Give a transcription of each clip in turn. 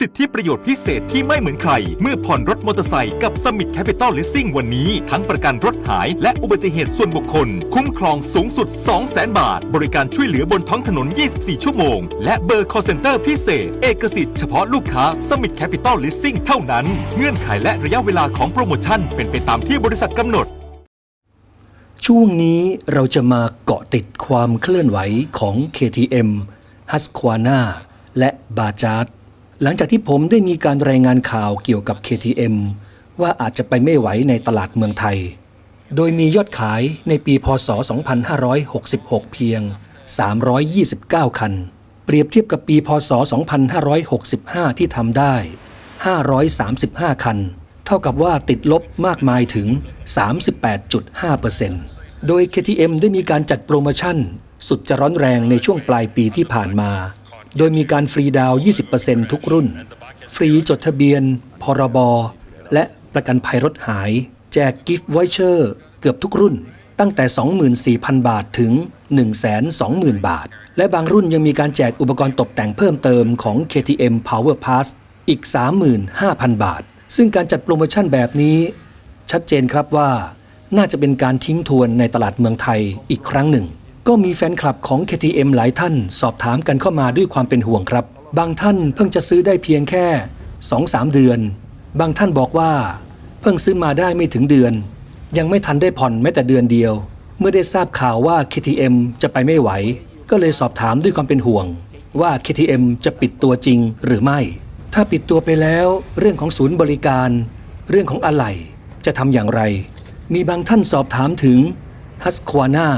สิทธิประโยชน์พิเศษที่ไม่เหมือนใคร เมื่อผ่อนรถมอเตอร์ไซค์กับ Summit Capital Leasing วันนี้ ทั้งประกันรถหายและอุบัติเหตุส่วนบุคคล คุ้มครองสูงสุด 200,000 บาท บริการช่วยเหลือบนท้องถนน 24 ชั่วโมง และเบอร์ call center พิเศษ เอกสิทธิ์เฉพาะลูกค้า Summit Capital Leasing เท่านั้น เงื่อนไขและระยะเวลาของโปรโมชั่นเป็นไปตามที่บริษัทกำหนด ช่วงนี้เราจะมาเกาะติดความเคลื่อนไหวของ KTM h u s q u a n a และ b a j a r d หลังจากที่ผมได้มีการรายงานข่าวเกี่ยวกับ KTM ว่าอาจจะไปไม่ไหวในตลาดเมืองไทย โดยมียอดขายในปีพศ 2566 เพียง 329 คัน เปรียบเทียบกับปีพศ 2565 ที่ทำได้ 535 คัน เท่ากับว่าติดลบมากมายถึง 38.5%โดย KTM ได้มีการจัดโปรโมชั่น สุดจะร้อนแรงในช่วงปลายปีที่ผ่านมา โดยมีการฟรีดาว 20%ทุกรุ่น ฟรีจดทะเบียน พรบ และประกันภัยรถหาย แจกกิฟต์ไวเชอร์เกือบทุกรุ่น ตั้งแต่ 24,000 บาทถึง 120,000 บาท และบางรุ่นยังมีการแจกอุปกรณ์ตกแต่งเพิ่มเติมของ KTM Power Pass อีก 35,000 บาท ซึ่งการจัดโปรโมชั่นแบบนี้ ชัดเจนครับว่าน่าจะเป็นการทิ้งทวนในตลาดเมืองไทยอีกครั้งหนึ่ง ก็มีแฟนคลับของ KTM หลายท่านสอบถามกันเข้ามาด้วยความเป็นห่วงครับ บางท่านเพิ่งจะซื้อได้เพียงแค่ 2-3 เดือน บางท่านบอกว่า เพิ่งซื้อมาได้ไม่ถึงเดือน ยังไม่ทันได้ผ่อนแม้แต่เดือนเดียว เมื่อได้ทราบข่าวว่า KTM จะไปไม่ไหว ก็เลยสอบถามด้วยความเป็นห่วง ว่า KTM จะปิดตัวจริงหรือไม่ ถ้าปิดตัวไปแล้วเรื่องของศูนย์บริการ เรื่องของอะไหล่จะทำอย่างไร มีบางท่านสอบถามถึงฮัสควาน่า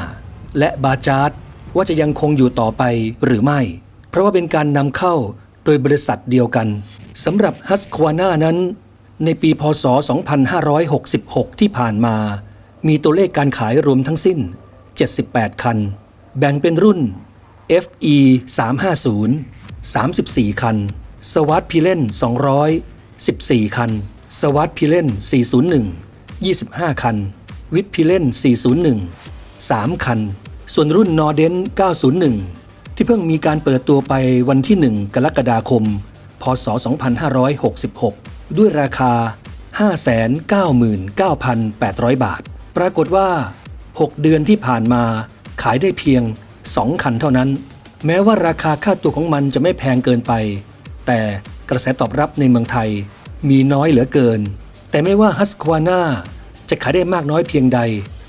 และบาจาร์ดว่าจะยังคงอยู่ต่อไปหรือไม่ เพราะว่าเป็นการนำเข้าโดยบริษัทเดียวกันสำหรับฮัสควาน่านั้น ในปีพศ 2566 ที่ผ่านมา มีตัวเลขการขายรวมทั้งสิ้น 78 คัน แบ่งเป็นรุ่น FE 350 34 คัน สวัสดพิเลน200 14 คัน สวัสดพิเลน401 25 คัน วิทพิเลน401 3 คัน ส่วนรุ่นนอเดน901 ที่เพิ่งมีการเปิดตัวไปวันที่ 1 กรกฎาคม พศ 2566 ด้วยราคา 599,800 บาท ปรากฏว่า 6 เดือนที่ผ่านมาขายได้เพียง 2 คันเท่านั้น แม้ว่าราคาค่าตัวของมันจะไม่แพงเกินไป แต่กระแสตอบรับในเมืองไทยมีน้อยเหลือเกิน แต่ไม่ว่าฮัสควาน่าจะขายได้มากน้อยเพียงใด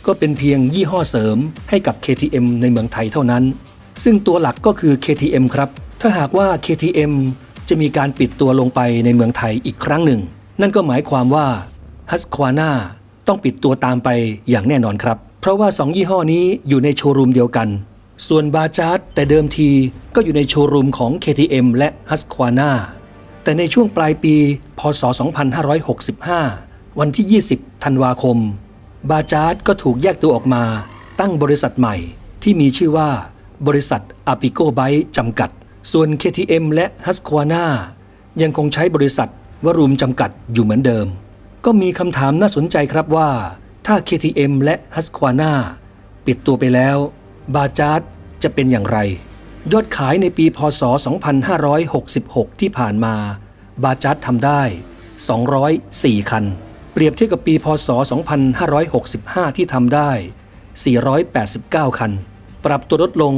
ก็เป็นเพียงยี่ห้อเสริมให้กับ KTM ในเมืองไทยเท่านั้น ซึ่งตัวหลักก็คือ KTM ครับ ถ้าหากว่า KTM จะมีการปิดตัวลงไปในเมืองไทยอีกครั้งหนึ่ง นั่นก็หมายความว่าฮัสควาน่าต้องปิดตัวตามไปอย่างแน่นอนครับ เพราะว่า 2 ยี่ห้อนี้อยู่ในโชว์รูมเดียวกัน ส่วนบาจาร์ดแต่เดิมทีก็อยู่ในโชว์รูมของ KTM และ Husqvarna แต่ในช่วงปลายปี พศ 2565 วันที่ 20 ธันวาคม บาจาร์ดก็ถูกแยกตัวออกมาตั้งบริษัทใหม่ที่มีชื่อว่า บริษัทอาปิโกไบจำกัด ส่วน KTM และ Husqvarna ยังคงใช้บริษัทวรูมจำกัดอยู่เหมือนเดิม ก็มีคำถามน่าสนใจครับว่า ถ้า KTM และ Husqvarna ปิดตัวไปแล้ว บาจาร์ดจะเป็นอย่างไร ยอดขายในปีพศ 2566 ที่ผ่านมา บาจาร์ดทำได้ 204 คัน ปรียบเทียบกับปีพศ 2565 ที่ทำได้ 489 คัน ปรับตัวลดลง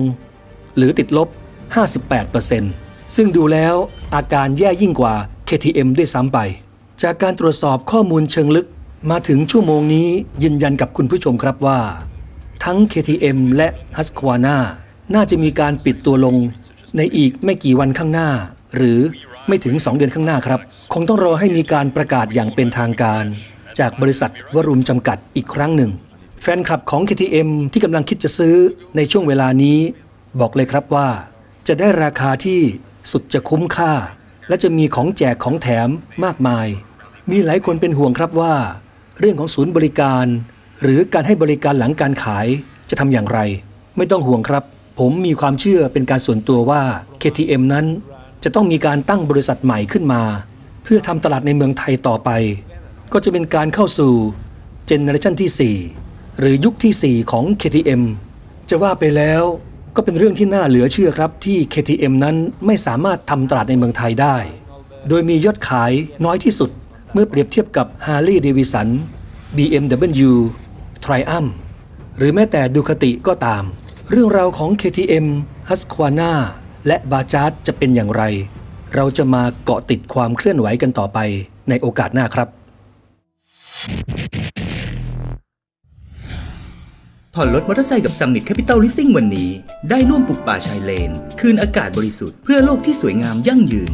หรือติดลบ 58%ซึ่งดูแล้วอาการแย่ยิ่งกว่า KTM ด้วยซ้ำไป จากการตรวจสอบข้อมูลเชิงลึกมาถึงชั่วโมงนี้ยืนยันกับคุณผู้ชมครับว่า ทั้ง KTM และ Husqvarna น่าจะมีการปิดตัวลงในอีกไม่กี่วันข้างหน้า หรือไม่ถึง 2 เดือนข้างหน้าครับ คงต้องรอให้มีการประกาศอย่างเป็นทางการ จากบริษัทวรุมจำกัดอีกครั้งหนึ่ง แฟนคลับของ KTM ที่กำลังคิดจะซื้อในช่วงเวลานี้ บอกเลยครับว่า จะได้ราคาที่สุดจะคุ้มค่า และจะมีของแจกของแถมมากมาย มีหลายคนเป็นห่วงครับว่า เรื่องของศูนย์บริการ หรือการให้บริการหลังการขายจะทำอย่างไร ไม่ต้องห่วงครับ ผมมีความเชื่อเป็นการส่วนตัวว่า KTM นั้นจะต้องมีการตั้งบริษัทใหม่ขึ้นมา เพื่อทำตลาดในเมืองไทยต่อไป ก็จะเป็นการเข้าสู่เจเนอเรชันที่ 4 หรือยุคที่ 4 ของ KTM จะว่าไปแล้วก็เป็นเรื่องที่น่าเหลือเชื่อครับที่ KTM นั้นไม่สามารถทำตลาดในเมืองไทยได้ โดยมียอดขายน้อยที่สุดเมื่อเปรียบเทียบกับ Harley Davidson BMW Triumph หรือแม้แต่ดูคติก็ตาม เรื่องราวของ KTM Husqvarna และ Bajaj จะเป็นอย่างไร เราจะมาเกาะติดความเคลื่อนไหวกันต่อไปในโอกาสหน้าครับ ผ่อนรถมอเตอร์ไซค์กับ Summit Capital Leasing วันนี้ ได้ร่วมปลูกป่าชายเลน คืนอากาศบริสุทธิ์เพื่อโลกที่สวยงามยั่งยืน